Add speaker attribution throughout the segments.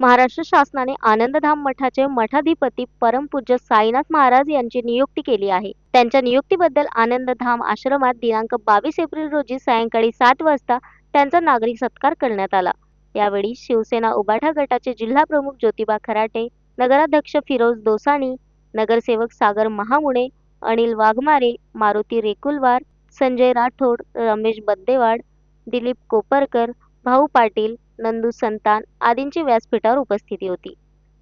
Speaker 1: महाराष्ट्र शासनाने आनंदधाम मठाचे मठाधिपती परमपूज्य साईनाथ महाराज यांची नियुक्ती केली आहे. त्यांच्या नियुक्तीबद्दल आनंदधाम आश्रमात दिनांक बावीस एप्रिल रोजी सायंकाळी सात वाजता त्यांचा नागरिक सत्कार करण्यात आला. यावेळी शिवसेना उबाठा गटाचे जिल्हा प्रमुख ज्योतिबा खराटे नगराध्यक्ष फिरोज दोसाणी नगरसेवक सागर महामुळे अनिल वाघमारे मारुती रेकुलवार संजय राठोड रमेश बद्देवाड दिलीप कोपरकर भाऊ पाटील नंदू संतान आदींची व्यासपीठावर उपस्थिती होती.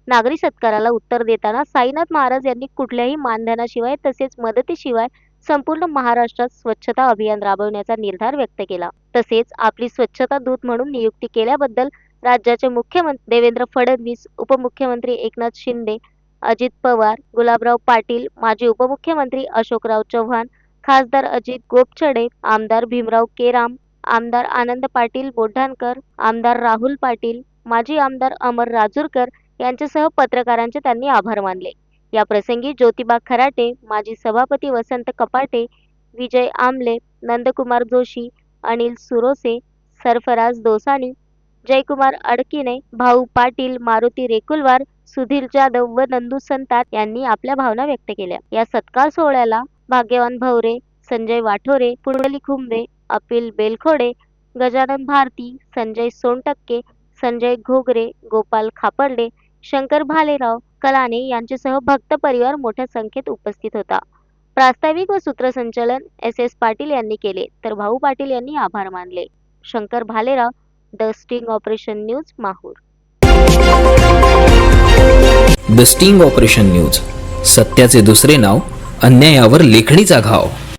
Speaker 1: नागरी सत्काराला उत्तर देताना साईनाथ महाराज यांनी कुठल्याही मानधनाशिवाय तसेच मदतीशिवाय संपूर्ण महाराष्ट्रात स्वच्छता अभियान राबवण्याचा निर्धार व्यक्त केला. तसेच आपली स्वच्छता दूत म्हणून नियुक्ती केल्याबद्दल राज्याचे मुख्यमंत्री देवेंद्र फडणवीस उपमुख्यमंत्री एकनाथ शिंदे अजित पवार गुलाबराव पाटील माजी उपमुख्यमंत्री अशोकराव चव्हाण खासदार अजित गोपछडे आमदार भीमराव केराम आमदार आनंद पाटील बोढाणकर आमदार राहुल पाटील माजी आमदार अमर राजूरकर यांच्यासह पत्रकारांचे त्यांनी आभार मानले. या प्रसंगी ज्योतिबा खराटे माजी सभापती वसंत कपाटे विजय आमले नंदकुमार जोशी अनिल सुरोसे सरफराज दोसानी जयकुमार अडकिने भाऊ पाटील मारुती रेकुलवार सुधीर जाधव व नंदू संतात यांनी आपल्या भावना व्यक्त केल्या. या सत्कार सोहळ्याला भाग्यवान भवरे संजय वाठोरे पुंडली खुंबे अपिल बेलखोडे गजानन भारती संजय सोनटक्के संजय घोगरे गोपाल खापर्डे शंकर भालेराव कलाने यांच्यासह भक्त परिवार मोठ्या संख्येत उपस्थित होता. प्रास्ताविक व सूत्रसंचालन एस एस पाटील यांनी केले तर भाऊ पाटील यांनी आभार मानले. Shankar Bhalerao the sting operation news Mahur.
Speaker 2: The sting operation news सत्याचे दुसरे नाव अन्यायावर लेखणीचा घाव.